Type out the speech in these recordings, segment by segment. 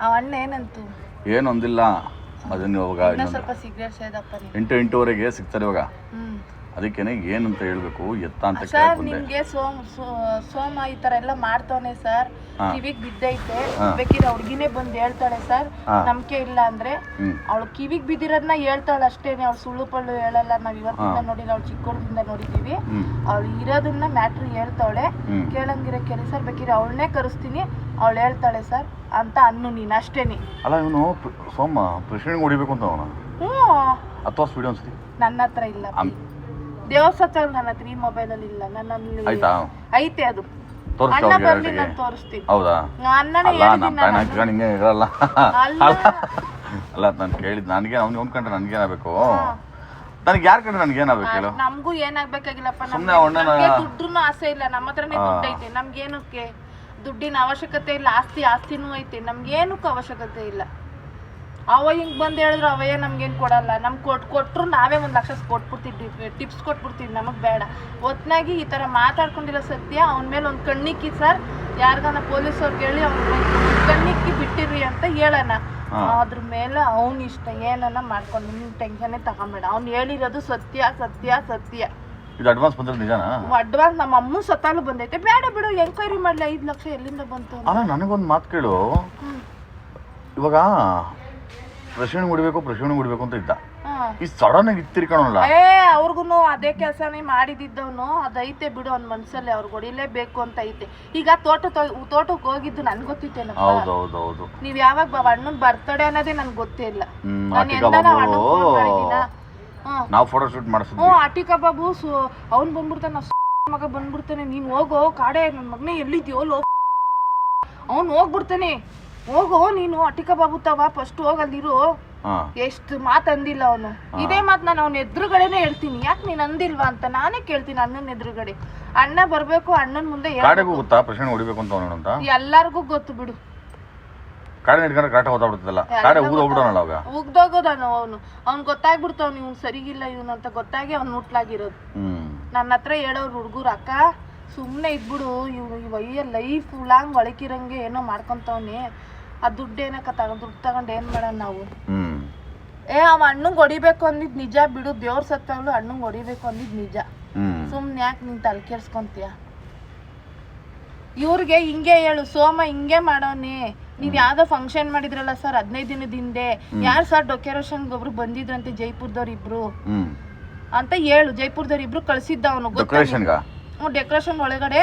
ಆ ಅಣ್ಣ ಏನಂತು? ಏನೊಂದಿಲ್ಲ ಅದನ್ನ ಇವಾಗ ಇನ್ನೊಂದು ಸ್ವಲ್ಪ ಸಿಗರೇಟ್ ಸೇದಪ್ಪ ನೀ ಎಂಟು ಎಂಟೂವರೆಗೆ ಸಿಗ್ತಾರೆ ಇವಾಗ. ಹ್ಮ್. ಅದಕ್ಕೇನೆ ಏನಂತ ಹೇಳ್ಬೇಕು? ಎತ್ತ ಅಂತ ಸರ್ ನಿಮಗೆ ನಿಮ್ಗೆ ಸೋಮ್ ಸೋ- ಸೋಮ ಈ ತರ ಎಲ್ಲ ಮಾಡ್ತಾನೆ ಸರ್. ಕಿವಿಗ್ ಬಿದ್ದೈತೆ. ಬೇಕಿದ್ರೆ ಹುಡ್ಗಿನೇ ಬಂದು ಹೇಳ್ತಾಳೆ ಸರ್. ನಂಬಿಕೆ ಇಲ್ಲ ಅಂದ್ರೆ ಅವಳು ಕಿವಿಗ್ ಬಿದ್ದಿರೋದನ್ನ ಹೇಳ್ತಾಳೆ ಅಷ್ಟೇನೆ. ಅವ್ಳು ಸುಳ್ಳು ಪಳ್ಳು ಹೇಳಲ್ಲ. ನಾವ್ ಇವತ್ತಿಂದ. ನೋಡಿಲ್ಲ ಅವ್ಳು ಚಿಕ್ಕವ್ರದಿಂದ ನೋಡಿದೀವಿ ಅವ್ಳು ಇರೋದನ್ನ ಮ್ಯಾಟ್ರ್ ಹೇಳ್ತಾಳೆ. ಕೇಳಂಗಿರ ಕೇಳಿ ಸರ್ ಬೇಕಿದ್ರೆ ಅವಳನ್ನೇ ಕರೆಸ್ತೀನಿ. ಅವಳು ಹೇಳ್ತಾಳೆ ಸರ್ ಅಂತ ಅನ್ನು ನೀನ್ ಅಷ್ಟೇನೆ. ಅಲ್ಲ ಇವನು ಸೋಮ ಪ್ರೆಸಿಡೆಂಟ್ ಹೊಡಿಬೇಕು ಅಂತ ಅವನ? ವಿಡಿಯೋ ಅನ್ಸತಿ ನನ್ನ ಹತ್ರ ಇಲ್ಲ. ದೇವಸ್ಥಾನ ನನ್ನ ಹತ್ರ ಈ ಮೊಬೈಲಲ್ಲಿ ಇಲ್ಲ. ನನ್ನ ಐತೆ ಅದು. ತೋರಿಸ್ತಾ ಅಣ್ಣ ಅವ್ರಿಗೆ ಬರ್ಲಿ ಡೈರೆಕ್ಟಾಗಿ ನಾನು ತೋರಿಸ್ತೀನಿ. ಹೌದಾ? ಅಲ್ಲ ನಮ್ಮ ಇರಲ್ಲ. ಅಲ್ಲ. ನಾನು ಕೇಳಿದ್ ನನಗೆ ಅವ್ನು ಅವ್ನು ಕಂಡ್ರೆ ನನಗೇನಾಗಬೇಕು ನನಗೆ ಯಾರು ಕಂಡ್ರೆ ನನಗೇನಾಗಬೇಕು ಹೇಳು? ನಮಗೂ ಏನಾಗಬೇಕಾಗಿಲ್ಲಪ್ಪ ಸುಮ್ಮನೆ ನಮ್ಗೆ ದುಡ್ಡು ಆಸೆ ಇಲ್ಲ ನಮ್ಮ ಹತ್ರನೇ. ದುಡ್ಡು ಐತೆ ನಮ್ಗೇನಕ್ಕೆ ದುಡ್ಡಿನ ಅವಶ್ಯಕತೆ ಇಲ್ಲ ಆಸ್ತಿ ಆಸ್ತಿನೂ ಐತೆ ನಮ್ಗೇನಕ್ಕೂ ಅವಶ್ಯಕತೆ ಇಲ್ಲ. ಅವ ಹಿಂಗೆ ಬಂದ್ ಹೇಳಿದ್ರು ಅವಯ್ಯ ನಮ್ಗೇನ್ ಕೊಡಲ್ಲ. ನಮ್ ಕೊಟ್ ಕೊಟ್ರು ನಾವೇ ಒಂದು ಲಕ್ಷ ಕೊಟ್ಬಿಡ್ತಿದ್ವಿ ಟಿಪ್ಸ್ ಕೊಟ್ಬಿಡ್ತೀವಿ ನಮಗೆ ಬೇಡ. ಒತ್ನಾಗಿ ಈ ತರ ಮಾತಾಡ್ಕೊಂಡಿರೋ ಸತ್ಯ ಅವನ ಮೇಲೆ ಒಂದು ಕಣ್ಣಿಕ್ಕಿ ಸರ್ ಯಾರಿಗಾನ ಪೊಲೀಸವ್ರಿಗೆ ಕೇಳಿ ಅವ್ನ ಕಣ್ಣಿಕ್ಕಿ ಬಿಟ್ಟಿರಿ ಅಂತ ಹೇಳೋಣ. ಅದ್ರ ಮೇಲೆ ಅವನ ಇಷ್ಟ ಏನನ್ನ ಮಾಡ್ಕೊಂಡು ನಿಮ್ಮ ಟೆನ್ಷನ್ನೇ ತಗೊಂಬೇಡ. ಅವ್ನು ಹೇಳಿರೋದು ಸತ್ಯ ಸತ್ಯ ಸತ್ಯ. ಇದು ಅಡ್ವಾನ್ಸ್ ಬಂದ್ರೆ ನಿಜನಾ? ಅಡ್ವಾನ್ಸ್ ನಮ್ಮ ಅಮ್ಮ ಸತ್ತಾಲು ಬಂದೈತೆ. ಬೇಡ ಬಿಡು ಎಂಕ್ವೈರಿ ಮಾಡ್ಲಿ ಐದು ಲಕ್ಷ ಎಲ್ಲಿಂದ ಬಂತು. ಅಲ್ಲ ನನಗೊಂದು ಮಾತು ಕೇಳು. ಇವಾಗ ಪ್ರೆಸಿಡೆಂಟ್ ಹೊಡಿಬೇಕು ಪ್ರಶ್ನೆ ಹೊಡಿಬೇಕು ಅಂತ ಇದ್ದ. ಈ ಸಡನ್ ಆಗಿ ಇತ್ತಿರ್ಕೊಳಲ್ಲ ಏ ಅವ್ರಿಗೂ ಅದೇ ಕೆಲಸನೇ ಮಾಡಿದಿದ್ದವನು. ಅದೈತೆ ಬಿಡು ಅವ್ನ ಮನ್ಸಲ್ಲಿ ಅವ್ರಿಗೆ ಹೊಡಿಲೇಬೇಕು ಅಂತ ಐತೆ. ಈಗ ತೋಟ ತೋಟಕ್ಕೆ ಹೋಗಿದ್ದು ನನ್ಗೆ ಗೊತ್ತಿತ್ತೇನಪ್ಪ. ಹೌದು ಹೌದು ಹೌದು ನೀವ್ ಯಾವಾಗ ಬಾ ಅಣ್ಣನ್ ಬರ್ತಡೆ ಅನ್ನೋದೇ ನನ್ಗೆ ಗೊತ್ತೇ ಇಲ್ಲ. ಹ್ಮ್ ನಾನು ಎಂದ ನಾವು ಫೋಟೋ ಶೂಟ್ ಮಾಡಿಸಿದ್ವಿ. ಹ್ಞೂ ಅಟಿಕ ಬಾಬು ಸು ಅವ್ನು ಬಂದ್ಬಿಡ್ತಾನೆ ಮಗ ಬಂದ್ಬಿಡ್ತಾನೆ. ನೀನು ಹೋಗೋ ಕಾಡೆ ನನ್ನ ಮಗನೇ ಎಲ್ಲಿದ್ಯೋ ಲೋ ಅವ್ನು ಹೋಗ್ಬಿಡ್ತಾನೆ. ಹೋಗೋ ನೀನು ಅಟಿಕ ಬಾಬು ತವ ಫಸ್ಟ್ ಹೋಗಲ್ಲಿರು ಎಷ್ಟು ಮಾತಂದಿಲ್ಲ ಅವನು. ಇದೇ ಮಾತು ನಾನು ಅವನ ಎದುರುಗಡೆನೆ ಹೇಳ್ತೀನಿ. ಯಾಕೆ ನೀನ್ ಅಂದಿಲ್ವಾ ಅಂತ ನಾನೇ ಕೇಳ್ತೀನಿ ಅಣ್ಣನ ಎದುರುಗಡೆ. ಅಣ್ಣ ಬರ್ಬೇಕು ಅಣ್ಣನ ಮುಂದೆ ಎಲ್ಲಾರ್ಗು ಕಾಡೆಗೂ ಗೊತ್ತಾ ಪ್ರೆಸಿಡೆಂಟ್ ಹೊಡಿಬೇಕು ಅಂತ ಅವನು ಅಂತ? ಎಲ್ಲಾರ್ಗೂ ಗೊತ್ತು ಬಿಡು. ಕಾಡಿನ ಹಿಡ್ಕೊಂಡ್ರೆ ಕಾಟ ಹೋಗ್ಬಿಡ್ತಲ್ಲ ಕಾಡೆ ಊದ ಹೋಗ್ಬಿಡೋಣಲ್ಲ ಅವಾಗ? ಉಗ್ದೋಗೋದಾನು ಅವನು. ಅವ್ನು ಗೊತ್ತಾಗ್ಬಿಡ್ತಾವ್ ಇವ್ನು ಸರಿಗಿಲ್ಲ ಇವನು ಅಂತ ಗೊತ್ತಾಗಿ ಅವ್ನು ಮುಟ್ಲಾಗಿರೋದು. ನನ್ನ ಹತ್ರ ಹೇಳೋರು ಹುಡುಗರು ಅಕ್ಕ ಸುಮ್ಮನೆ ಇದ್ಬಿಡು ಇವ್ ಇವಯ್ಯ ಲೈಫ್ ಲಾಂಗ್ ಒಳಕಿರಂಗೆ ಏನೋ ಮಾಡ್ಕೊಂತವ್ನಿ. ಆ ದುಡ್ಡು ಏನಕ್ಕ ತಗೊಂಡ್ ದುಡ್ಡು ತಗೊಂಡ್ ಏನ್ ಮಾಡೋಣ ನಾವು? ಹ್ಮ್. ಏ ಅವ ಅಣ್ಣಂಗೆ ಹೊಡಿಬೇಕು ಅಂದಿದ್ ನಿಜ ಬಿಡು ದೇವ್ರ ಸತ್ತಾಗ್ಲು ಅಣ್ಣಂಗೆ ಹೊಡಿಬೇಕು ಅಂದಿದ್ ನಿಜ. ಹ್ಮ್. ಸುಮ್ಮನೆ ಯಾಕೆ ನೀನು ತಲೆ ಕೆಡ್ಸ್ಕೊಂತೀಯ? ಇವ್ರಿಗೆ ಹಿಂಗೆ ಹೇಳು ಸೋಮ ಹಿಂಗೆ ಮಾಡೋನಿ. ನೀವ್ ಯಾವ್ದೋ ಫಂಕ್ಷನ್ ಮಾಡಿದ್ರಲ್ಲ ಸರ್ ಹದಿನೈದು ದಿನದ ಹಿಂದೆ. ಯಾರು ಸರ್ ಡೆಕೋರೇಷನ್ ಒಬ್ರು ಬಂದಿದ್ರಂತೆ ಜೈಪುರದವ್ರು ಇಬ್ರು ಹ್ಮ್. ಅಂತ ಹೇಳು ಜೈಪುರದವ್ರು ಇಬ್ರು ಕಳ್ಸಿದ್ದ ಅವನು ಡೆಕೋರೇಷನ್ಗ ಡೆಕೋರೇಷನ್ ಒಳಗಡೆ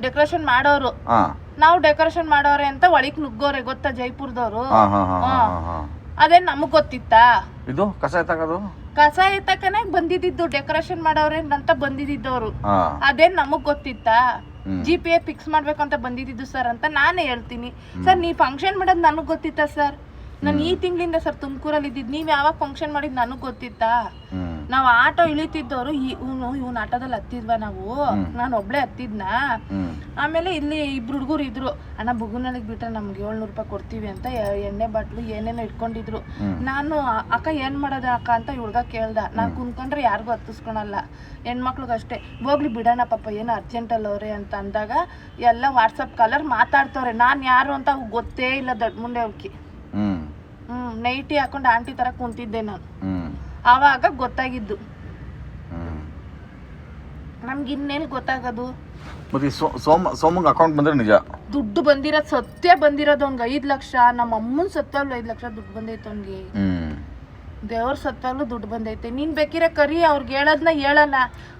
ಡೆಕೋರೇಷನ್ ಮಾಡೋರು. ಹಾ. ನಾವು ಡೆಕೋರೇಷನ್ ಮಾಡೋರೆ ಅಂತ ಒಳಗ್ ನುಗ್ಗೋರೆ ಗೊತ್ತಾ ಜೈಪುರದವ್ರು? ಹಾ ಹಾ ಹಾ ಹಾ ಹಾ. ಅದೇ ನಮಗ್ ಗೊತ್ತಿತ್ತಾ? ಇದು ಕಸ ಎತ್ತಾಕೋದು? ಕಸ ಎತ್ತಕನೆ ಬಂದಿದ್ದು ಡೆಕೋರೇಷನ್ ಮಾಡೋರೆ ಅಂತ ಬಂದಿದ್ದವ್ರು ಹಾ. ಅದೇನ್ ನಮಗ್ ಗೊತ್ತಿತ್ತಾ. ಜಿ ಪಿ ಎ ಫಿಕ್ಸ್ ಮಾಡ್ಬೇಕು ಅಂತ ಬಂದಿದ್ದು ಸರ್ ಅಂತ ನಾನೇ ಹೇಳ್ತೀನಿ. ಸರ್ ನೀವ್ ಫಂಕ್ಷನ್ ಮಾಡೋದ್ ನನಗ್ ಗೊತ್ತಿತ್ತಾ ಸರ್ ನಾನು ಈ ತಿಂಗಳಿಂದ ಸರ್ ತುಮಕೂರಲ್ಲಿ ಇದ್ದಿದ್ದು ನೀವ್ ಯಾವಾಗ ಫಂಕ್ಷನ್ ಮಾಡಿದ್ ನನಗ್ ಗೊತ್ತಿತ್ತಾ? ನಾವ್ ಆಟೋ ಇಳಿತಿದ್ದವ್ರು ಇವನು ಇವನ್ ಆಟೋದಲ್ಲಿ ಹತ್ತಿದ್ವ ನಾವು. ನಾನು ಒಬ್ಳೆ ಹತ್ತಿದ್ನ. ಆಮೇಲೆ ಇಲ್ಲಿ ಇಬ್ರು ಹುಡುಗರು ಇದ್ರು ಅಣ್ಣ ಬುಗುನಲ್ಲಿ ಬಿಟ್ರೆ ನಮ್ಗೆ ಏಳ್ನೂರು ರೂಪಾಯಿ ಕೊಡ್ತೀವಿ ಅಂತ ಎಣ್ಣೆ ಬಾಟ್ಲು ಏನೇನೋ ಇಟ್ಕೊಂಡಿದ್ರು. ನಾನು ಅಕ್ಕ ಏನ್ ಮಾಡೋದ ಅಕ್ಕ? ಅಂತ ಹುಡುಗ ಕೇಳ್ದ. ನಾನು ಕುಂತ್ಕೊಂಡ್ರೆ ಯಾರಿಗೂ ಹತ್ತಿಸ್ಕೊಳಲ್ಲ. ಹೆಣ್ಮಕ್ಳಿಗೆ ಅಷ್ಟೇ. ಹೋಗ್ಲಿ ಬಿಡೋಣ ಪಾಪ ಏನೋ ಅರ್ಜೆಂಟಲ್ಲಿ ಅವ್ರೆ ಅಂತ ಅಂದಾಗ ಎಲ್ಲ ವಾಟ್ಸಪ್ ಕಲರ್ ಮಾತಾಡ್ತವ್ರೆ. ನಾನು ಯಾರು ಅಂತ ಗೊತ್ತೇ ಇಲ್ಲ ದೊಡ್ಡ ಮುಂಡೆ ಅವ್ಕಿ ಹ್ಮ್. ನೈಟಿ ಹಾಕೊಂಡು ಆಂಟಿ ತರ ಕುಂತಿದ್ದೆ ನಾನು. ಆವಾಗ ಗೊತ್ತಾಗಿದ್ದು. ನಮ್ಗೆ ಇನ್ನೇನು ಗೊತ್ತಾಗದು. ಮತ್ತೆ ಸೋಮ ಸೋಮಂಗ್ ಅಕೌಂಟ್ ಬಂದ್ರೆ ನಿಜ? ದುಡ್ಡು ಬಂದಿರೋದು ಸತ್ಯ ಬಂದಿರೋದು ಅವ್ನ್ಗೆ ಐದು ಲಕ್ಷ ನಮ್ಮ ಅಮ್ಮನ ಸತ್ತ ಐದು ಲಕ್ಷ ದುಡ್ಡು ಬಂದೈತೆ ಅವ್ನಿಗೆ. ದೇವ್ರ ಸತ್ತಲ್ಲೂ ದುಡ್ಡು ಬಂದೈತೆ. ನೀನು ಬೇಕಿರೋ ಕರಿ ಅವ್ರಿಗೆ ಹೇಳೋದನ್ನ ಹೇಳಲ್ಲ.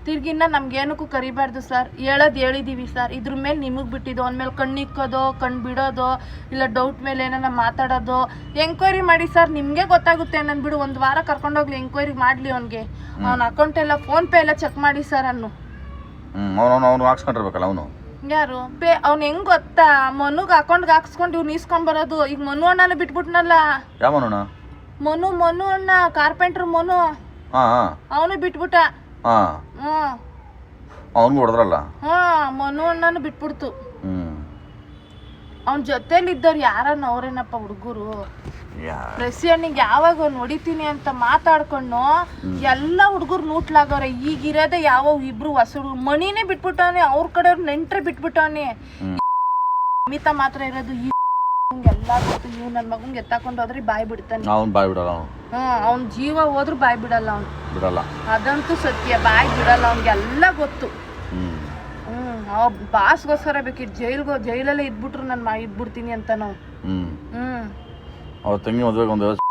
ತಿರ್ಗಿನ್ನ ನಮ್ಗೇನಕ್ಕೂ ಕರಿಬಾರ್ದು ಸರ್ ಹೇಳೋದು ಹೇಳಿದೀವಿ ಸರ್ ಇದ್ರ ಮೇಲೆ ನಿಮಗೆ ಬಿಟ್ಟಿದ್ದು ಅವನ ಮೇಲೆ ಕಣ್ಣಿಕ್ಕೋದು ಕಣ್ಣು ಬಿಡೋದು ಇಲ್ಲ ಡೌಟ್ ಮೇಲೆ ಏನಾರ ಮಾತಾಡೋದು ಎಂಕ್ವೈರಿ ಮಾಡಿ ಸರ್ ನಿಮಗೆ ಗೊತ್ತಾಗುತ್ತೆ ನನ್ ಬಿಡು. ಒಂದು ವಾರ ಕರ್ಕೊಂಡೋಗ್ಲಿ ಎಂಕ್ವೈರಿ ಮಾಡಲಿ ಅವ್ನಿಗೆ. ಅವ್ನ ಅಕೌಂಟ್ ಎಲ್ಲ ಫೋನ್ ಪೇ ಎಲ್ಲ ಚೆಕ್ ಮಾಡಿ ಸರ್ ಅನ್ನು. ಅವನು ಹಾಕ್ಸ್ಕೊಂಡಿರ್ಬೇಕಲ್ಲ ಅವನು? ಯಾರು? ಬೇ ಅವ್ನು ಹೆಂಗ್ ಗೊತ್ತಾ? ಮನುಗ್ ಅಕೌಂಟ್ಗೆ ಹಾಕ್ಸ್ಕೊಂಡು ಇವ್ನು ಇಸ್ಕೊಂಡ್ ಬರೋದು. ಈಗ ಮನು ಅಣ್ಣನ ಬಿಟ್ಬಿಟ್ನಲ್ಲ. ಯಾವ ಮನು ಮನು ಮನು ಅಣ್ಣ ಕಾರ್ಪೆಂಟರ್ ಮನು. ಹಾ ಅವನು ಬಿಟ್ಬಿಟ್ಟ. ಹಾ. ಹ್ಮ್ ಅವನಿಗೂ ಹೊಡೆದ್ರಲ್ಲ? ಹಾ ಮನು ಅಣ್ಣನು ಬಿಟ್ಬಿಡ್ತು. ಹ್ಮ್. ಅವ್ನ ಜೊತೆಲಿ ಇದ್ದವ್ರು ಯಾರನ್ನ ಅವ್ರೇನಪ್ಪ ಹುಡುಗರು? ಯಾ. ಅಣ್ಣಿಗೆ ಯಾವಾಗ ಅವ್ನು ಹೊಡಿತೀನಿ ಅಂತ ಮಾತಾಡ್ಕೊಂಡು ಎಲ್ಲ ಹುಡುಗರು ನೂಟ್ಲಾಗವ್ರೆ ಈಗಿರೋದೇ ಯಾವ ಇಬ್ರು ಹೊಸ ಹುಡುಗರು ಮಣಿನೇ ಬಿಟ್ಬಿಟ್ಟವನೆ ಅವ್ರ ಕಡೆಯವ್ರು ನೆಂಟ್ರೆ ಬಿಟ್ಬಿಟ್ಟವನೆ ಅಮಿತಾ ಮಾತ್ರ ಇರೋದು ಈ ಎಲ್ಲ ಗೊತ್ತು ನೀವು ನನ್ನ ಮಗಂಗೆ ಎತ್ತಾಕೊಂಡು ಹೋದ್ರೆ ಬಾಯ್ ಬಿಡ್ತಾನೆ. ಅವ್ನು ಬಾಯ್ ಬಿಡಲ್ಲ ಅವನು. ಅವ್ನ ಜೀವ ಹೋದ್ರೂ ಬಾಯ್ ಬಿಡಲ್ಲ ಅವ್ನು. ಬಿಡಲ್ಲ. ಅದಂತೂ ಸತ್ಯ ಬಾಯ್ ಬಿಡಲ್ಲ ಅವ್ನಿಗೆಲ್ಲ ಗೊತ್ತು. ಹ್ಞೂ ಹ್ಞೂ ಅವ ಬಾಸ್ಗೋಸ್ಕರ ಬೇಕಿತ್ತು ಜೈಲ್ಗೋ ಜೈಲಲ್ಲೇ ಇದ್ಬಿಟ್ರು ನಾನು ಮಾ ಇದ್ಬಿಡ್ತೀನಿ ಅಂತ ನಾವು. ಹ್ಞೂ ಹ್ಞೂ ಅವ್ರ ತಂಗಿ ಮದುವೆಗೆ ಒಂದು ವ್ಯವಸ್ಥೆ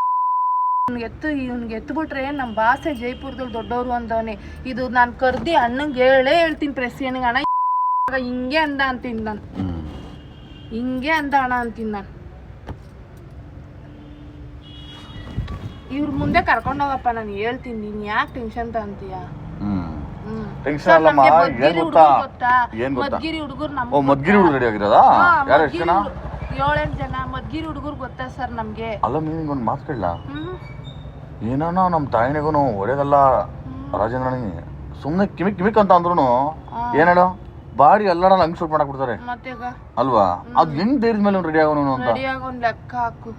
ಎತ್ತು ಇವ್ನಿಗೆ ಎತ್ಬಿಟ್ರೆ ನಮ್ಮ ಬಾಸೆ ಜೈಪುರದಲ್ಲಿ ದೊಡ್ಡವರು ಅಂದವನೆ. ಇದು ನಾನು ಕರ್ದಿ ಅಣ್ಣಂಗೆ ಹೇಳೇ ಹೇಳ್ತೀನಿ ಪ್ರೆಸಿಯನ್ಗೆ ಅಣ್ಣ ಇವಾಗ ಹಿಂಗೆ ಅಂದ ಅಂತೀನಿ ನಾನು. ಹ್ಞೂ ಹಿಂಗೆ ಅಂತ ಅಣ್ಣ ಅಂತೀನಿ ನಾನು. ಇವ್ರ ಮುಂದೆ ಕರ್ಕೊಂಡೋಗಪ್ಪ ನಾನು ಹೇಳ್ತೀನಿ ನೀನ್ ಯಾಕೆ ಟೆನ್ಷನ್ ತಂತೀಯ ಟೆನ್ಷನ್ ಅಲ್ಲಮ್ಮ ಮದ್ಗಿರಿ ಗೊತ್ತಾ? ಹುಡ್ಗರು ಗೊತ್ತಾ? ಏನು ಗೊತ್ತಾ? ಮದ್ಗಿರಿ ಹುಡುಗರು ನಮ್ಮ ಓ ಮದ್ಗಿರಿ ಹುಡುಗ ರೆಡಿ ಆಗಿರೋದಾ ಯಾರು ಎಷ್ಟು ಜನ? ಏಳೆಂಟು ಜನ ಮದ್ಗಿರಿ ಹುಡುಗರು ಗೊತ್ತಾ ಸರ್ ನಮ್ಗೆ? ಅಲ್ಲ ಮೀನಿಂಗ್ ಒಂದು ಮಾತು ಕೇಳಲ್ಲ ಏನೋ ನಮ್ಮ ತಾಯಿನಿಗೂ ಒಳ್ಳೇದಲ್ಲ ರಾಜೇಂದ್ರನಿಗೆ ಸುಮ್ಮನೆ ಕಿಮಿಕ್ ಕಿಮಿಕ್ ಅಂತ ಅಂದ್ರು ಏನು ಹೇಳು? ಬಾಡಿ ಎಲ್ಲಾರ ಹಂಗ್ ಶೂಟ್ ಮಾಡಕ್ ಬಿಡ್ತಾರೆ ಮತ್ತೀಗ ಅಲ್ವಾ? ಅದು ಹೆಂಗ್ ಧೈರ್ಯದ ಮೇಲೆ ರೆಡಿ ಆಗೋನು ಅಂತ. ರೆಡಿಯಾಗಿ ಒಂದು ಲೆಕ್ಕ ಹಾಕು.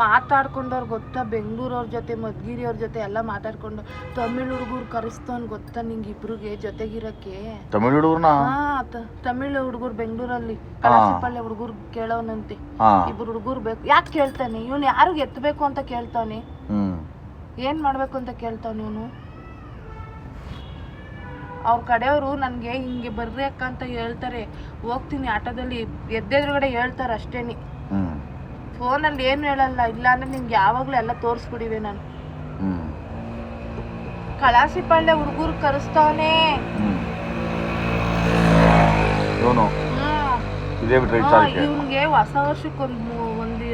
ಮಾತಾಡ್ಕೊಂಡವ್ರು ಗೊತ್ತಾ? ಬೆಂಗಳೂರವ್ರ ಜೊತೆ ಮದ್ಗಿರಿ ಅವ್ರ ಜೊತೆ ಎಲ್ಲ ಮಾತಾಡ್ಕೊಂಡು ತಮಿಳ್ ಹುಡುಗರು ಕರೆಸ್ತವನ್ ಗೊತ್ತಾ ನಿಂಗೆ ಇಬ್ರಿಗೆ ಜೊತೆಗಿರಕ್ಕೆ? ತಮಿಳ್ ಹುಡುಗರ್ನ? ಹಾ ತಮಿಳ್ ಹುಡುಗರು ಬೆಂಗಳೂರಲ್ಲಿ ಕಳಸಪಳ್ಳಿ ಹುಡುಗರು ಕೇಳೋನಂತೆ. ಇಬ್ರು ಹುಡುಗರು ಬೇಕು. ಯಾಕೆ ಕೇಳ್ತಾನೆ? ಇವನು ಯಾರಿಗೆ ಎತ್ತಬೇಕು ಅಂತ ಕೇಳ್ತಾನೆ. ಏನ್ ಮಾಡ್ಬೇಕು ಅಂತ ಕೇಳ್ತಾನೆ ಇವನು? ಅವ್ರ ಕಡೆಯವರು ನನಗೆ ಹಿಂಗೆ ಬರ್ರಿ ಅಕ್ಕ ಅಂತ ಹೇಳ್ತಾರೆ. ಹೋಗ್ತೀನಿ ಆಟೋದಲ್ಲಿ. ಎದ್ದೆದ್ರುಗಡೆ ಹೇಳ್ತಾರೆ ಅಷ್ಟೇನೆ. ಫೋನಲ್ಲಿ ಏನು ಹೇಳಲ್ಲ. ಇಲ್ಲ ಅಂದ್ರೆ ನಿಮ್ಗೆ ಯಾವಾಗಲೂ ಎಲ್ಲ ತೋರಿಸ್ಬಿಡಿವೆ ನಾನು. ಕಳಾಸಿಪಾಳ್ಯ ಕಳಾಸಿ ಪಾಳ್ಯ ಹುಡುಗರು ಕರೆಸ್ತಾವನೆ. ಇವನ್ಗೆ ಹೊಸ ವರ್ಷಕ್ಕೆ ಒಂದು ಒಂದು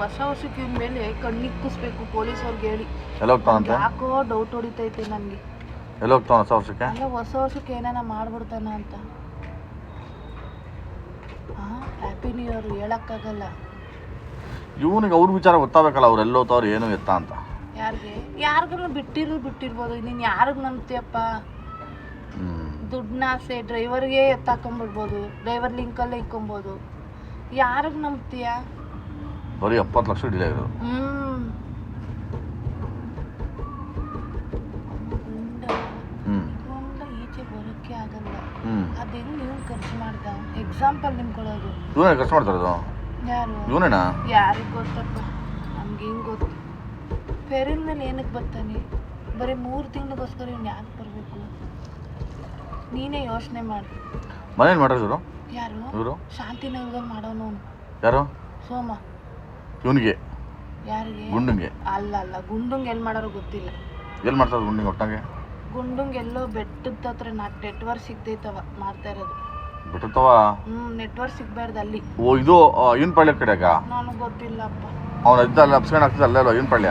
ಹೊಸ ವರ್ಷಕ್ಕೆ ಇವ್ನ ಮೇಲೆ ಕಣ್ಣಿಕ್ಕಿಸ್ಬೇಕು ಪೊಲೀಸವ್ರಿಗೆ ಹೇಳಿ. ಯಾಕೋ ಡೌಟ್ ಹೊಡಿತೈತೆ ನನಗೆ ಎಲ್ಲ ಹೋಗ್ತಾವ ಹೊಸ ವರ್ಷಕ್ಕೆ? ಹೊಸ ವರ್ಷಕ್ಕೆ ಏನಾನ ಮಾಡ್ಬಿಡ್ತಾನ ಅಂತ. ಹ್ಯಾಪಿ ನ್ಯೂ ಇಯರ್ ಹೇಳಕ್ಕಾಗಲ್ಲ. ಇವನಿಗೆ ಅವ್ರ ವಿಚಾರ ಗೊತ್ತಾಗಬೇಕಲ್ಲ ಅವ್ರು ಎಲ್ಲಿ ಹೋಗ್ತಾವ್ರು ಏನು ಎತ್ತ ಅಂತ. ಯಾರಿಗೆ? ಯಾರಿಗೂ ಬಿಟ್ಟಿರು ಬಿಟ್ಟಿರ್ಬೋದು. ನೀನು ಯಾರಿಗೆ ನಂಬ್ತೀಯಪ್ಪ? ದುಡ್ಡನ್ನ ಆಸೆ ಡ್ರೈವರ್ಗೆ ಎತ್ತಾಕೊಂಬಿಡ್ಬೋದು ಡ್ರೈವರ್ ಲಿಂಕಲ್ಲೇ ಇಕ್ಕೊಬೋದು. ಯಾರಿಗೆ ನಂಬ್ತೀಯ? ಬರೀ ಎಪ್ಪತ್ತು ಲಕ್ಷ ಡಿಲೇ ಇರೋದು ಹ್ಮ್. ಖರ್ಚು ಮಾಡ್ದ. ಎಕ್ಸಾಂಪಲ್ ನಿಮ್ ಕೊಡೋದು ಇವನೇ ಖರ್ಚು ಮಾಡ್ತಾರದು ಯಾರು? ಇವನೇನಾ? ಯಾರಿಗೆ ಗೊತ್ತಪ್ಪ? ನಮ್ಗೆ ಹಿಂಗೆ ಗೊತ್ತು? ಫೆರಿನ್ ಮೇಲೆ ಏನಕ್ಕೆ ಬರ್ತಾನೆ ಬರೀ ಮೂರು ತಿಂಗಳಿಗೋಸ್ಕರ ಇವ್ನು ಯಾಕೆ ಬರಬೇಕು? ನೀನೇ ಯೋಚನೆ ಮಾಡಿ. ಮನೇಲಿ ಮಾಡಿದ್ರು ಇವರು? ಯಾರು? ಇವರು? ಶಾಂತಿನಗರದಲ್ಲಿ ಮಾಡೋನು ಅವ್ನು. ಯಾರು? ಸೋಮ. ಇವನಿಗೆ? ಯಾರಿಗೆ? ಗುಂಡಂಗೆ? ಅಲ್ಲ ಅಲ್ಲ. ಗುಂಡುಂಗ್ ಎಲ್ಲಿ ಮಾಡೋರು ಗೊತ್ತಿಲ್ಲ. ಎಲ್ಲಿ ಮಾಡ್ತಾರೆ ಗುಂಡಿಗೆ ಒಟ್ಟಂಗೆ? ಗುಂಡುಂಗ್ ಎಲ್ಲೋ ಬೆಟ್ಟದ ಹತ್ರ ನಾಲ್ಕು ಟೆಟ್ವರ್ ಸಿಗ್ತೈತವ ಮಾಡ್ತಾ ಇರೋದು. ಬಿಟ್ಟಿರ್ತವ ಹ್ಞೂ ನೆಟ್ವರ್ಕ್ ಸಿಗ್ಬಾರ್ದು ಅಲ್ಲಿ. ಓ ಇದು ಇವನ್ ಪಾಳ್ಯ ಕಡೆಗ? ನನಗೆ ಗೊತ್ತಿಲ್ಲಪ್ಪ. ಅವ್ನ ಇದ್ದ ಅಲ್ಲಿ ಅಪ್ಸ್ಕೊಂಡು ಆಗ್ತದೆ ಅಲ್ಲೇ ಇವನ್ ಪಾಳ್ಯ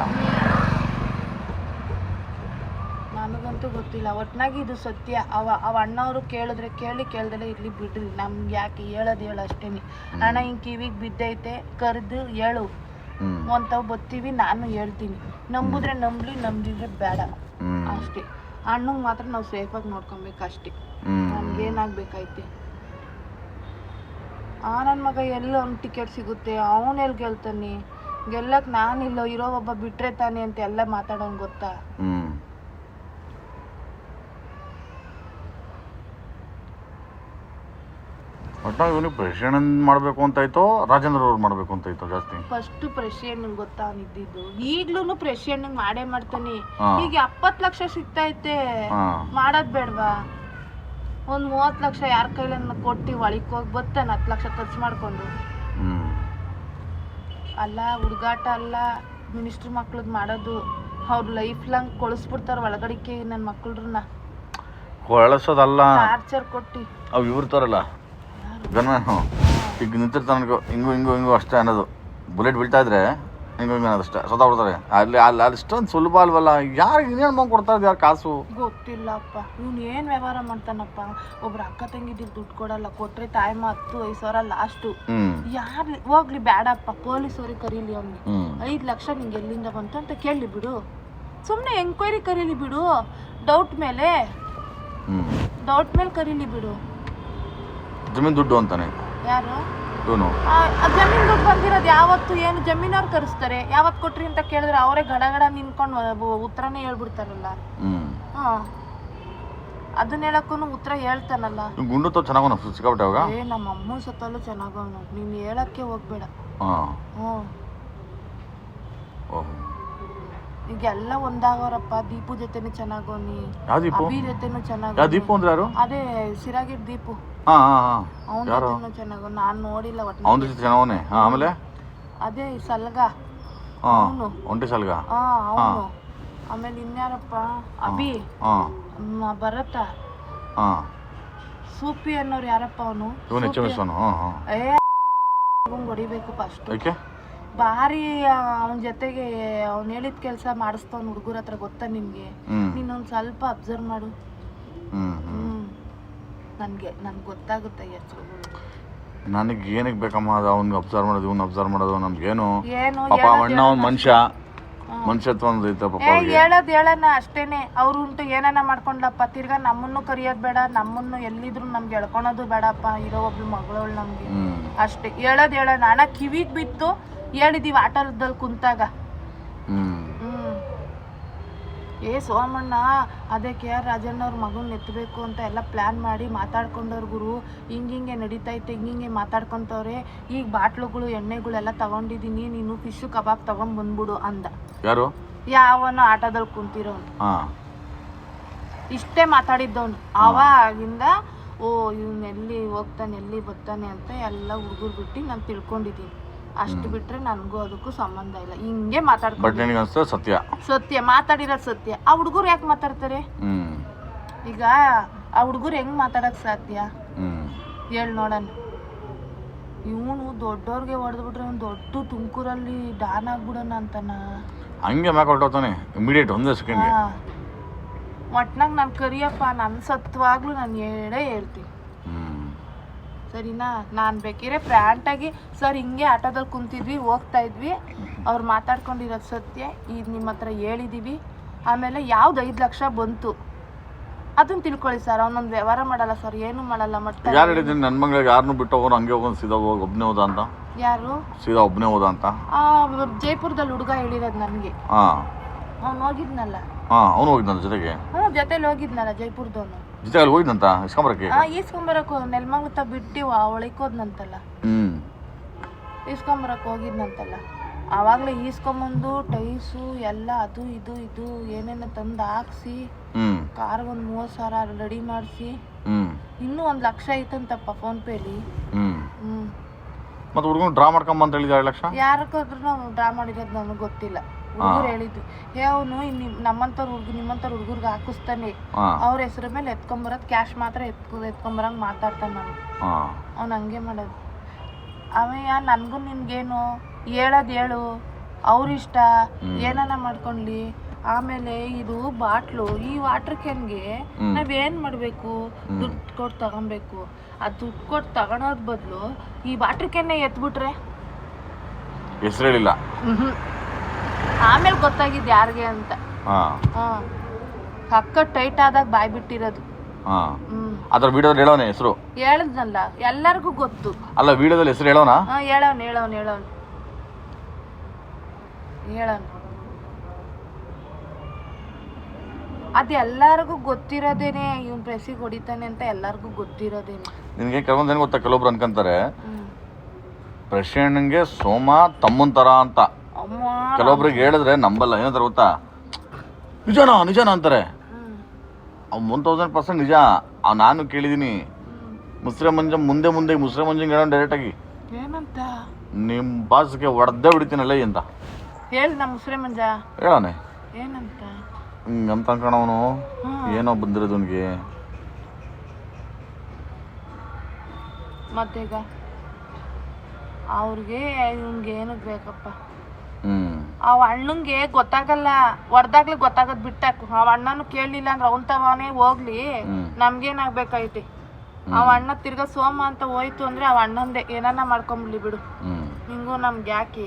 ನನಗಂತೂ ಗೊತ್ತಿಲ್ಲ. ಒಟ್ನಾಗಿ ಇದು ಸತ್ಯ. ಅವ ಅವ ಅಣ್ಣವರು ಕೇಳಿದ್ರೆ ಕೇಳಿ ಕೇಳ್ದಲೆ ಇರ್ಲಿ ಬಿಡ್ರಿ. ನಮ್ಗೆ ಯಾಕೆ ಹೇಳೋದು ಹೇಳು ಅಷ್ಟೇನಿ. ಅಣ್ಣ ಹಿಂಗೆ ಕಿವಿಗೆ ಬಿದ್ದೈತೆ ಕರೆದು ಹೇಳು. ಹ್ಮ್. ಬತ್ತೀವಿ ನಾನು ಹೇಳ್ತೀನಿ. ನಂಬುದ್ರೆ ನಂಬ್ಲಿ ನಂಬಿದ್ರೆ ಬೇಡ. ಅಷ್ಟೇ. ಅಣ್ಣಂಗೆ ಮಾತ್ರ ನಾವು ಸೇಫಾಗಿ ನೋಡ್ಕೊಬೇಕು ಅಷ್ಟೇ ನಮ್ಗೆ ನಮ್ಗೇನಾಗಬೇಕೈತೆ ಆ ನನ್ನ ಮಗ ಎಲ್ಲಿ ಅವ್ನ ಟಿಕೆಟ್ ಸಿಗುತ್ತೆ? ಅವನು ಎಲ್ಲಿ ಗೆಲ್ತಾನೆ? ಗೆಲ್ಲಕ್ಕೆ ನಾನಿಲ್ಲ ಇರೋ ಒಬ್ಬ ಬಿಟ್ರೆ ತಾನೆ ಅಂತ ಎಲ್ಲ ಮಾತಾಡೋನ್ ಗೊತ್ತಾ? ಹ್ಮ್. ಪ್ರೆಸಿಡೆಂಟ್ ಮಾಡಬೇಕು ಅಂತಾಯ್ತೋ ರಾಜೇಂದ್ರ ಅವ್ರು ಮಾಡಬೇಕು ಅಂತಾಯ್ತೋ ಜಾಸ್ತಿ? ಫಸ್ಟ್ ಪ್ರೆಸಿಡೆಂಟ್ ಗೊತ್ತಾ ಇದ್ದಿದ್ದು ಈಗ್ಲೂ ಪ್ರೆಸಿಡೆಂಟ್ ಮಾಡೇ ಮಾಡ್ತಾನೆ. ಹಾ. ಈಗ ಎಪ್ಪತ್ತು ಲಕ್ಷ ಸಿಗ್ತೈತೆ. ಹಾ. ಮಾಡೋದ್ ಬೇಡ್ವಾ? ಒಂದ್ ಮೂವತ್ತು ಲಕ್ಷ ಯಾರ ಕೈಲಿಂದ ಕೊಟ್ಟು ಒಳಕ್ ಹೋಗಿ ಬರ್ತಾನೆ ಹತ್ತು ಲಕ್ಷ ಖರ್ಚು ಮಾಡ್ಕೊಂಡು? ಅಲ್ಲ ಹುಡುಗಾಟ ಅಲ್ಲ ಮಿನಿಸ್ಟ್ರ್ ಮಕ್ಳದ್ ಮಾಡೋದು ಅವ್ರ ಲೈಫ್ ಲಾಂಗ್ ಕೊಳಿಸ್ಬಿಡ್ತಾರ ಒಳಗಡಿಕೆ ನನ್ನ ಮಕ್ಳನ್ನ. ಕೊಳಸೋದಲ್ಲ. ಟಾರ್ಚರ್ ಕೊಟ್ಟು. ಅವು ಇವ್ರು ತರಲ್ಲ ಈಗ ನಿಂತಿರ್ತಾನೆ ಹಿಂಗು ಹಿಂಗು ಹಿಂಗು ಅಷ್ಟೇ ಅನ್ನೋದು. ಬುಲೆಟ್ ಬೀಳ್ತಾ ಇದ್ರೆ ಅಷ್ಟೇ ಸದಾ ಬಿಡ್ತಾರೆ ಅಲ್ಲಿ ಅಲ್ಲಿ ಅಲ್ಲಿ ಇಷ್ಟೊಂದು ಸುಲಭ ಅಲ್ವಲ್ಲ? ಯಾರಿಗೆ ಇನ್ನೇನು ಬಂದು ಕೊಡ್ತಾರೆ ಯಾರು ಕಾಸು? ಗೊತ್ತಿಲ್ಲಪ್ಪ. ಇವ್ನು ಏನು ವ್ಯವಹಾರ ಮಾಡ್ತಾನಪ್ಪ? ಒಬ್ರು ಅಕ್ಕ ತಂಗಿದಿರ್ ದುಡ್ಡು ಕೊಡಲ್ಲ ಕೊಟ್ರೆ ಟೈಮ್ ಹತ್ತು ಐದು ಸಾವಿರ ಲಾಸ್ಟು ಯಾರು ಹೋಗ್ಲಿ ಬೇಡಪ್ಪ ಪೊಲೀಸ್ ಅವ್ರಿಗೆ ಕರೀಲಿ ಅವ್ನಿಗೆ. ಐದು ಲಕ್ಷ ನಿಂಗೆ ಎಲ್ಲಿಂದ ಬಂತು ಅಂತ ಕೇಳಲಿ ಬಿಡು. ಸುಮ್ಮನೆ ಎಂಕ್ವೈರಿ ಕರೀಲಿ ಬಿಡು. ಡೌಟ್ ಮೇಲೆ. ಡೌಟ್ ಮೇಲೆ ಕರೀಲಿ ಬಿಡು. ಜಮೀನು ದುಡ್ಡು ಅಂತಾನೆ. ಯಾರು? ಆ ಜಮೀನ್ ದುಡ್ಡು ಬಂದಿರೋದು ಯಾವತ್ತು ಏನು ಜಮೀನವ್ರು ಕರೆಸ್ತಾರೆ? ಯಾವತ್ತು ಕೊಟ್ರಿ ಅಂತ ಕೇಳಿದ್ರೆ ಅವರೇ ಗಡ ಗಡ ನಿಂತ್ಕೊಂಡು ಉತ್ತರನೇ ಹೇಳ್ಬಿಡ್ತಾರಲ್ಲ. ಅದನ್ನ ಹೇಳಕ್ಕೂ ಉತ್ತರ ಹೇಳ್ತಾನಲ್ಲ. ಗುಂಡು ತೋ ಚೆನ್ನಾಗಿ ಸಿಕ್ಕಾಬಿಟ್ಟೆ ಅವಾಗ? ಏ ನಮ್ಮ ಅಮ್ಮನ ಸತ್ತಲ್ಲೂ ಚೆನ್ನಾಗವನು ನೀನು ಹೇಳಕ್ಕೆ ಹೋಗ್ಬೇಡ. ಈಗ ಹ್ಞೂ. ಒಂದಾಗವರಪ್ಪ ದೀಪು ಜೊತೆನೂ ದೀಪು? ಅಭಿ ಜೊತೆನೂ ಚೆನ್ನಾಗಿ ದೀಪು ಅಂದ್ರೆ ಯಾರು? ಅದೇ ಸಿರಾಗಿರ್ ದೀಪು. ಹಾಂ ಹಾಂ ಹಾಂ. ಯಾರು? ಜೊತೆನೂ ಚೆನ್ನಾಗೋ ನಾನು ನೋಡಿಲ್ಲ ಒಟ್ಟು ಅವನ ಜೊತೆ ಚೆನ್ನಾವನೇ ಹಾಂ ಆಮೇಲೆ? ಅದೇ ಈ ಸಲ್ಗ. ಹಾಂ ಅವ್ನು. ಒಂಟಿ ಸಲ್ಗ. ಹಾ ಅವನು. ಆಮೇಲೆ ಇನ್ಯಾರಪ್ಪ? ಅಭಿ. ಹಾಂ. ಮ್, ಭರತ. ಹಾಂ. ಸೂಪಿ ಅನ್ನೋರು ಯಾರಪ್ಪ ಅವನು? ಇವನು ಎಚ್ ಎಂ ಎಸ್ ಅವನು ಹಾಂ ಹಾಂ. ಏ ಅವ್ನ್ ಹೊಡಿಬೇಕು ಫಸ್ಟ್ ಯಾಕೆ? ಭಾರಿ ಅವನ ಜೊತೆಗೆ ಅವ್ನು ಹೇಳಿದ ಕೆಲಸ ಮಾಡಿಸ್ತವ್ನು ಹುಡುಗರ ಹತ್ರ ಗೊತ್ತಾ ನಿಮ್ಗೆ? ನೀನೊಂದು ಸ್ವಲ್ಪ ಅಬ್ಸರ್ವ್ ಮಾಡು. ಹ್ಞೂ ಹ್ಮ್. ನನ್ಗೆ ನನ್ಗೆ ಗೊತ್ತಾಗುತ್ತೆ ಹೆಸರುಗಳು ನನಗೆ ಏನಕ್ಕೆ ಬೇಕಮ್ಮ ಅದು ಅವ್ನಿಗೆ ಅಬ್ಸರ್ವ್ ಮಾಡೋದು ಇವ್ನು ಅಬ್ಸರ್ವ್ ಮಾಡೋದು ನಮ್ಗೇನು? ಏನು ಪಾಪ ಹೇಳೋದ್ ಅಣ್ಣ ಅವ್ನು ಮನುಷ್ಯ. ಮನುಷ್ಯತ್ವ ಒಂದು ಐತೆ ಪಾಪ ಏ ಅವ್ರಿಗೆ. ಹೇಳೋದ್ ಹೇಳನ ಅಷ್ಟೇನೆ. ಅವ್ರು ಉಂಟು ಏನನ್ನ ಮಾಡ್ಕೊಂಡ್ಲಪ್ಪ? ತಿರ್ಗಾ ನಮ್ಮನ್ನು ಕರಿಯೋದು ಬೇಡ ನಮ್ಮನ್ನು ಎಲ್ಲಿದ್ರು ನಮ್ಗೆ ಎಳ್ಕೊಳೋದು ಬೇಡಪ್ಪ ಇರೋ ಒಬ್ಳು ಮಗಳವಳು ನಮ್ಗೆ. ಹ್ಞೂ ಅಷ್ಟೇ. ಹೇಳೋದ್ ಹೇಳೋಣ. ಅಣ್ಣ ಕಿವಿಗೆ ಬಿತ್ತು ಹೇಳಿದೀವಿ ಆಟೋದಲ್ಲಿ ಕುಂತಾಗ ಹ್ಞೂ ಹ್ಮ್ ಏ ಸೋಮಣ್ಣ ಅದೇ ಕೆ ಆರ್ ರಾಜಣ್ಣವ್ರ ಮಗನ್ ಎತ್ತಬೇಕು ಅಂತ ಎಲ್ಲ ಪ್ಲ್ಯಾನ್ ಮಾಡಿ ಮಾತಾಡ್ಕೊಂಡವ್ರ ಗುರು. ಹಿಂಗಿಂಗೆ ನಡೀತೈತೆ ಹಿಂಗಿಂಗೆ ಮಾತಾಡ್ಕೊಂತವ್ರೆ. ಈಗ ಬಾಟ್ಲುಗಳು ಎಣ್ಣೆಗಳೆಲ್ಲ ತಗೊಂಡಿದ್ದೀನಿ ನೀನು ಫಿಶ್ ಕಬಾಬ್ ತಗೊಂಡ್ ಬಂದ್ಬಿಡು ಅಂದ. ಯಾರು? ಯಾವನ ಆಟೋದಲ್ಲಿ ಕುಂತಿರೋನು. ಇಷ್ಟೇ ಮಾತಾಡಿದ್ದವನು. ಅವಾಗಿಂದ ಓ ಇವನ್ ಎಲ್ಲಿ ಹೋಗ್ತಾನೆ ಎಲ್ಲಿ ಬರ್ತಾನೆ ಅಂತ ಎಲ್ಲ ಹುಡುಗರು ಬಿಟ್ಟು ನಾನು ತಿಳ್ಕೊಂಡಿದ್ದೀನಿ ಅಷ್ಟು ಬಿಟ್ರೆ ನನಗೂ ಅದಕ್ಕೂ ಸಂಬಂಧ ಇಲ್ಲ. ಹಿಂಗೆ ಬಟ್ ಮಾತಾಡ್ಕೊಂಡು ನಿನಗೆ ಅನ್ಸ್ತದೆ ಸತ್ಯ. ಸತ್ಯ ಮಾತಾಡಿರೋದು ಸತ್ಯ. ಆ ಹುಡುಗರು ಯಾಕೆ ಮಾತಾಡ್ತಾರೆ? ಹ್ಞೂ ಈಗ ಆ ಹುಡುಗರು ಹೆಂಗ್ ಮಾತಾಡಕ್ ಸಾಧ್ಯ? ಹ್ಞೂ ಹೇಳ್ ನೋಡಣ. ಇವನು ದೊಡ್ಡವ್ರಿಗೆ ಹೊಡೆದ್ಬಿಟ್ರೆ ಒಂದು ದೊಡ್ಡ ತುಮಕೂರಲ್ಲಿ ಡಾನ್ ಆಗ್ಬಿಡೋಣ ಅಂತನ? ಹಂಗೆ ಮ್ಯಾಕ್ ಹೊರಟೋತಾನೆ ಇಮಿಡಿಯೇಟ್ ಒಂದೇ ಸೆಕೆಂಡ್ಗೆ ಒಟ್ನಾಗ ನಾನು ಕರಿಯಪ್ಪ ನನ್ನ ಸತ್ವಾಗ್ಲೂ ನಾನು ಹೇಳೇ ಹೇಳ್ತೀನಿ. ಸರಿನಾ? ನಾನು ಬೇಕಿದ್ರೆ ಆಗಿ ಸರ್ ಹಿಂಗೆ ಆಟೋದಲ್ಲಿ ಕುಂತಿದ್ವಿ ಹೋಗ್ತಾ ಇದ್ವಿ. ಅವ್ರು ಮಾತಾಡ್ಕೊಂಡಿರೋದು ಸತ್ಯ. ಈಗ ನಿಮ್ಮ ಹತ್ರ ಹೇಳಿದೀವಿ. ಆಮೇಲೆ ಯಾವ್ದು ಐದು ಲಕ್ಷ ಬಂತು? ಅದನ್ನ ತಿಳ್ಕೊಳ್ಳಿ ಸರ್ ಅವನೊಂದು ವ್ಯವಹಾರ ಮಾಡಲ್ಲ ಸರ್ ಏನು ಮಾಡಲ್ಲ ಮತ್ತೆ ಯಾರು ಹೇಳಿದ್ರು ನನ್ನ ಮಗಳಿಗೆ ಯಾರನ್ನೂ ಬಿಟ್ಟು ಹೋಗೋರು ಹಂಗೆ ಹೋಗೋನು ಸೀದಾ ಹೋಗಿ ಒಬ್ಬನೇ ಹೋದ ಅಂತ? ಯಾರು? ಸೀದಾ ಒಬ್ಬನೇ ಹೋದ ಅಂತ? ಆ ಜೈಪುರದಲ್ಲಿ ಹುಡುಗ ಹೇಳಿರೋದು ನನಗೆ. ಹಾಂ. ಅವ್ನು ಹೋಗಿದ್ನಲ್ಲ. ಹಾಂ ಅವನು ಹೋಗಿದ್ದಂತ ಜೊತೆಗೆ? ಹ್ಞೂ ಜೊತೆಲಿ ಹೋಗಿದ್ನಲ್ಲ ಜೈಪುರದವನು. ಜೊತೆಗೆ ಅಲ್ಲಿ ಹೋಗಿದ್ನಂತ ಇಸ್ಕೊಂಬರಕ್ಕೆ? ಆ ಈಸ್ಕೊಂಬರಕ್ಕೆ ನೆಲ್ಮಂಗ್ಲ ಬಿಟ್ಟಿವ ಒಳಿಕೋದ್ನಂತಲ್ಲ ಹ್ಞೂ ಈಸ್ಕೊಂಬರಕ್ಕೆ ಹೋಗಿದ್ನಂತಲ್ಲ. ಆವಾಗಲೇ ಈಸ್ಕೊಂಬಂದು ಟೈಸು ಎಲ್ಲ ಅದು ಇದು ಇದು ಏನೇನೋ ತಂದು ಹಾಕ್ಸಿ ಹ್ಞೂ ಕಾರ್ಗೆ ಒಂದು ಮೂವತ್ತು ಸಾವಿರ ರೆಡಿ ಮಾಡಿಸಿ. ಹ್ಞೂ ಇನ್ನೂ ಒಂದು ಲಕ್ಷ ಐತಂತಪ್ಪ ಫೋನ್ಪೇಲಿ ಹ್ಞೂ ಹ್ಞೂ ಮತ್ತು ಹುಡುಗನ ಡ್ರಾ ಮಾಡ್ಕೊಂಬಂತ ಹೇಳಿದ ಎರಡು ಲಕ್ಷ? ಯಾರಕ್ಕಾದ್ರೂ ಡ್ರಾ ಮಾಡಿರೋದು ನನಗೆ ಗೊತ್ತಿಲ್ಲ. ಹುಡುಗರು ಹೇಳಿದ್ದು ಹೇ ಅವನು ನಮ್ಮಂತವ್ರ ಹುಡುಗ ನಿಮ್ಮಂತ ಹುಡುಗರ್ಗೆ ಹಾಕಿಸ್ತಾನೆ. ಅವ್ರ ಹೆಸರು ಮೇಲೆ ಎತ್ಕೊಂಬರೋದು ಕ್ಯಾಶ್ ಮಾತ್ರ ಎತ್ಕೊ ಮಾತಾಡ್ತಾನ ಮಾತಾಡ್ತಾನೆ ನಾನು. ಅವ್ನು ಹಂಗೆ ಮಾಡೋದು. ಅವಯ್ಯ ನನಗೂ ನಿನ್ಗೇನು? ಹೇಳೋದು ಹೇಳು. ಅವ್ರಿಷ್ಟ ಏನನ್ನ ಏನಾನ ಮಾಡ್ಕೊಂಡ್ಲಿ? ಆಮೇಲೆ ಇದು ಬಾಟ್ಲು ಈ ವಾಟರ್ ಕ್ಯಾನ್ಗೆ ನಾವೇನ್ ಮಾಡಬೇಕು. ದುಡ್ಡು ಕೊಟ್ಟು ತಗೊಬೇಕು. ಆ ದುಡ್ಡು ಕೊಟ್ಟು ತಗೊಳೋದ್ ಬದಲು ಈ ವಾಟರ್ ಕ್ಯಾನ್ನೇ ಎತ್ಬಿಟ್ರೆ? ಹೆಸರು ಹೇಳಿಲ್ಲ. ಆಮೇಲೆ ಗೊತ್ತಾಗಿದ್ದು ಯಾರಿಗೆ ಅಂತ. ಹಾಂ. ಹಾಂ. ಪಕ್ಕ ಟೈಟ್ ಆದಾಗ ಬಾಯ್ ಬಿಟ್ಟಿರೋದು. ಹಾಂ. ಹ್ಞೂ ಅದ್ರ ವಿಡಿಯೋದಲ್ಲಿ ಹೇಳೋನೆ ಹೆಸರು? ಹೇಳಿದ್ನಲ್ಲ ಎಲ್ಲರಿಗೂ ಗೊತ್ತು. ಅಲ್ಲ ವಿಡಿಯೋದಲ್ಲಿ ಹೆಸರು ಹೇಳೋಣ ಹಾಂ ಹೇಳೋನ್ ಹೇಳೋನ್ ಹೇಳೋನ್. ಹೇಳೋನ್. ಅದು ಎಲ್ಲರಿಗೂ ಗೊತ್ತಿರೋದೇನೆ ಇವ್ನು ಪ್ರೆಸ್ಸಿಗೆ ಹೊಡಿತಾನೆ ಅಂತ ಎಲ್ಲರಿಗೂ ಗೊತ್ತಿರೋದೇನೆ. ನಿನಗೆ ಕೆಲವೊಂದೇನು ಗೊತ್ತಾ? ಕೆಲವೊಬ್ರು ಅನ್ಕೊಂತಾರೆ ಪ್ರಶಾಂತ್ಗೆ ಸೋಮ ತಮ್ಮನ್ ಥರ ಅಂತ. ಕೆಲವೊಬ್ರಿಗೆ ಹೇಳಿದ್ರೆ ನಂಬಲ್ಲ ಏನಂತಾರೆ ಗೊತ್ತಾ? ನಿಜನಾ ನಿಜನಾ ಅಂತಾರೆ. ಅವ್ನು ಒನ್ ತೌಸಂಡ್ ಪರ್ಸೆಂಟ್ ನಿಜ. ಅವ್ ನಾನು ಕೇಳಿದ್ದೀನಿ ಮುಸ್ರೆ ಮಂಜ ಮುಂದೆ ಮುಂದೆ ಮುಸ್ರೆ ಮಂಜಂಗೆ ಹೇಳೋಣ ಡೈರೆಕ್ಟಾಗಿ ಏನಂತ? ನಿಮ್ಮ ಬಾಸ್ಗೆ ಹೊಡೆದೇ ಬಿಡ್ತೀನಲ್ಲ ಅಂತ ಹೇಳಿ ನಮ್ಮ ಮುಸ್ರೆ ಮಂಜ. ಹೇಳೋನೆ ಏನಂತ? ಹಿಂಗಂತ ಅನ್ಕೊಂಡವನು ಏನೋ ಬಂದಿರೋದು ಅವನಿಗೆ. ಮತ್ತೆ ಅವ್ರಿಗೆ ಇವ್ನಿಗೆ ಏನಕ್ಕೆ ಬೇಕಪ್ಪ ಅವ ಅಣ್ಣಂಗೆ ಗೊತ್ತಾಗಲ್ಲ ಹೊರದಾಗ್ಲಿ ಗೊತ್ತಾಗದ್ ಬಿಟ್ಟಾಕು. ಅವ ಅಣ್ಣನು ಕೇಳಲಿಲ್ಲ ಅಂದ್ರೆ ಅವನ್ ತವನೇ ಹೋಗ್ಲಿ. ನಮ್ಗೇನಾಗ್ಬೇಕಾಯ್ತಿ? ಅವ ಅಣ್ಣ ತಿರ್ಗಾ ಸೋಮ ಅಂತ ಹೋಯ್ತು ಅಂದ್ರೆ ಅವ ಅಣ್ಣಂದೆ ಏನಾನ ಮಾಡ್ಕೊಂಬಿಡ್ಲಿ ಬಿಡು. ಹಿಂಗೂ ನಮ್ಗೆ ಯಾಕೆ?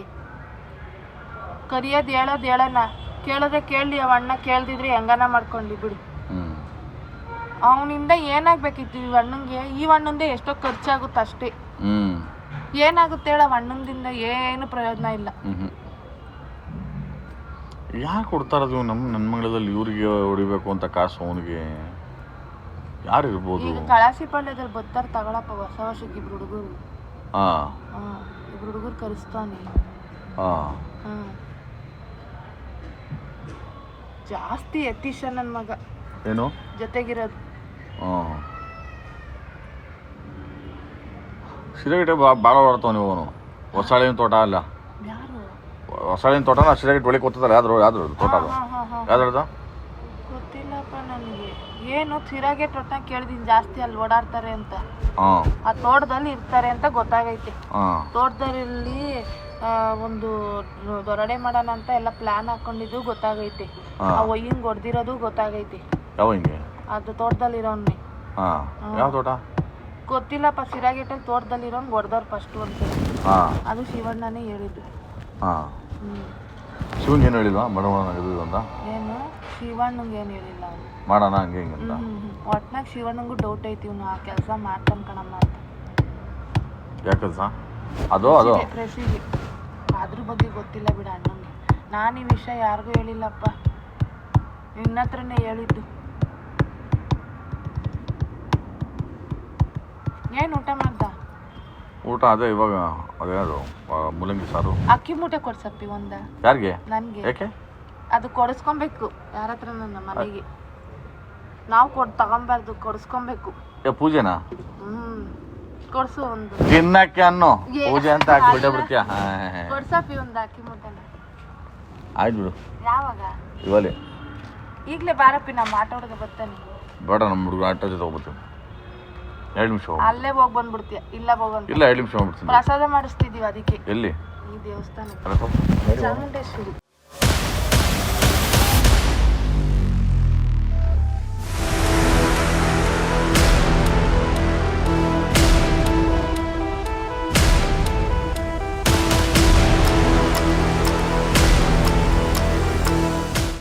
ಕರಿಯೋದ್ ಹೇಳೋದು ಹೇಳಲ್ಲ. ಕೇಳೋದೇ ಕೇಳಲಿ ಅವ ಅಣ್ಣ ಕೇಳ್ದಿದ್ರೆ ಹೆಂಗನ ಮಾಡ್ಕೊಂಡ್ಲಿ ಬಿಡು. ಅವನಿಂದ ಏನಾಗ್ಬೇಕಿತ್ತು ಈ ಅಣ್ಣಂಗೆ? ಈ ಅಣ್ಣಂದೆ ಎಷ್ಟೋ ಖರ್ಚಾಗುತ್ತೆ ಅಷ್ಟೇ. ಏನಾಗುತ್ತೆ ಹೇಳ ಅಣ್ಣಂದಿಂದ ಏನು ಪ್ರಯೋಜನ ಇಲ್ಲ. ಯಾಕೆ ಕೊಡ್ತಾರದು ನಮ್ಮ ನನ್ನ ಮಂಗಳದಲ್ಲಿ ಇವ್ರಿಗೆ ಹೊಡಿಬೇಕು ಅಂತ ಕಾಸು ಅವನಿಗೆ? ಯಾರು ಇರ್ಬೋದು? ಈಗ ಕಳಾಸಿ ಪಾಳ್ಯದಲ್ಲಿ ಬರ್ತಾರೆ ತಗೊಳಪ್ಪ ಹೊಸ ವರ್ಷಕ್ಕೆ ಇಬ್ರು ಹುಡುಗರು. ಹಾಂ. ಹಾಂ ಇಬ್ರು ಹುಡುಗರು ಕರೆಸ್ತಾನೆ. ಹಾಂ. ಹಾಂ. ಜಾಸ್ತಿ ಯತೀಶ ನನ್ನ ಮಗ. ಏನು? ಜೊತೆಗಿರೋದು. ಹಾಂ. ಸಿರಗಿಟ್ಟೆ ಭಾಳ ಹೊಡ್ತಾವ ನೀವು ಅವನು. ಹೊಸಾಳಿನ ತೋಟ ಅಲ್ಲ. ಹೊಸಾಳಿನ ತೋಟನ ಸಿರಗಿಟ್ಟು ಒಳಗೆ ಗೊತ್ತದಲ್ಲ ಯಾವ್ದು ಯಾವ್ದು ತೋಟ ಅದು. ಯಾವ್ದ್ರದ್ದು? ಗೊತ್ತಿಲ್ಲಪ್ಪ ನನಗೆ. ಏನು ಸಿರಾಗೆ ತೋಟ ಕೇಳಿದೀನಿ ಜಾಸ್ತಿ ಅಲ್ಲಿ ಓಡಾಡ್ತಾರೆ ಅಂತ. ಹಾಂ. ಆ ತೋಟದಲ್ಲಿ ಇರ್ತಾರೆ ಅಂತ ಗೊತ್ತಾಗೈತೆ. ಹಾಂ. ತೋಟದಲ್ಲಿ ಒಂದು ದೊರಡೆ ಮಾಡೋಣ ಅಂತ ಎಲ್ಲ ಪ್ಲಾನ್ ಹಾಕೊಂಡಿದ್ದು ಗೊತ್ತಾಗೈತೆ. ಆ ಒಯ್ಯಿಂಗ್ ಹೊಡೆದಿರೋದು ಗೊತ್ತಾಗೈತೆ. ಯಾವ ಹಿಂಗೆ ಅದು ತೋಟದಲ್ಲಿ ಹಾಂ. ಹಾ. ಯಾವ ತೋಟ? ಗೊತ್ತಿಲ್ಲಪ್ಪ ಸಿರಾಗೇಟಲ್ಲಿ ತೋಟದಲ್ಲಿರೋನ್ ಹೊಡ್ದವ್ರು ಫಸ್ಟ್ ಅಂತ ಅದು ಶಿವಣ್ಣನೇ ಹೇಳಿದ್ದು. ಹಾಂ. ಶಿವಂಗೆ ಏನು ಹೇಳಿಲ್ವಾ? ಮೇಡಮ್ ಇದು ಅಂತ? ಏನು? ಶಿವಣ್ಣಂಗೆ ಏನು ಹೇಳಿಲ್ಲ ಅವನು. ಮಾಡೋಣ ಹಂಗೆ ಹಿಂಗೆ ಅಂತ? ಒಟ್ನಾಗ ಶಿವಣ್ಣಂಗೂ ಡೌಟ್ ಐತಿ ಇವನು ಆ ಕೆಲಸ ಮಾಡ್ತಾನೆ ಕಣಮ್ಮ ಅಂತ. ಯಾಕೆ ಸಾ ಅದು ಅದು? ಪ್ರೆಸಿಗೆ ಅದ್ರ ಬಗ್ಗೆ ಗೊತ್ತಿಲ್ಲ ಬಿಡ ಅಣ್ಣಂಗೆ. ನಾನು ಈ ವಿಷಯ ಯಾರಿಗೂ ಹೇಳಿಲ್ಲಪ್ಪ. ನಿನ್ನ ಹತ್ರನೇ ಹೇಳಿದ್ದು. ಏನು ಊಟ ಮಾಡ್ದ? ಊಟ ಅದೇ ಇವಾಗ ಅದೇ ಅದು ಮೂಲಂಗಿ ಸಾರು. ಅಕ್ಕಿ ಮೂಟೆ ಕೊಡ್ಸಪ್ಪಿ ಒಂದ. ಯಾರಿಗೆ? ನನಗೆ. ಯಾಕೆ? ಅದು ಕೊಡಿಸ್ಕೊಬೇಕು ಯಾರ ಹತ್ರ ನನ್ನ ಮನೆಗೆ. ನಾವು ಕೊಡ್ ತಗೊಂಬಾರ್ದು ಕೊಡಿಸ್ಕೊಬೇಕು. ಏ ಪೂಜೆನಾ? ಹ್ಮ್ ಕೊಡ್ಸು ಒಂದು. ತಿನ್ನಕ್ಕೆ ಅನ್ನೋ. ಪೂಜೆ ಅಂತ ಹಾಕ್ಬಿಟ್ಟೆ ಬಿಡ್ತೀಯ? ಕೊಡ್ಸಪ್ಪಿ ಒಂದು ಅಕ್ಕಿ ಮೂಟೆನ. ಆಯ್ತು ಬಿಡು. ಯಾವಾಗ? ಇವಾಗ ಈಗಲೇ ಬಾರಪ್ಪಿ ನಮ್ಮ ಆಟೋಡ್ಗೆ ಬರ್ತಾನೆ. ಬೇಡ ನಮ್ಮ ಹುಡುಗ ಆಟೋ ಜೊತೆ ಹೋಗ್ಬಿಡ್ತೀನಿ ಎರಡು ನಿಮಿಷ ಅಲ್ಲೇ ಹೋಗಿ ಬಂದ್ಬಿಡ್ತೀಯ? ಇಲ್ಲ ಹೋಗಂತ ಇಲ್ಲ ಎರಡು ನಿಮಿಷ ಹೋಗ್ಬಿಡ್ತೀನಿ. ಪ್ರಸಾದ ಮಾಡಿಸ್ತಿದೀವಿ ಅದಕ್ಕೆ. ಎಲ್ಲಿ? ಈ ದೇವಸ್ಥಾನ. ಚಾಮುಂಡೇಶ್ವರಿ.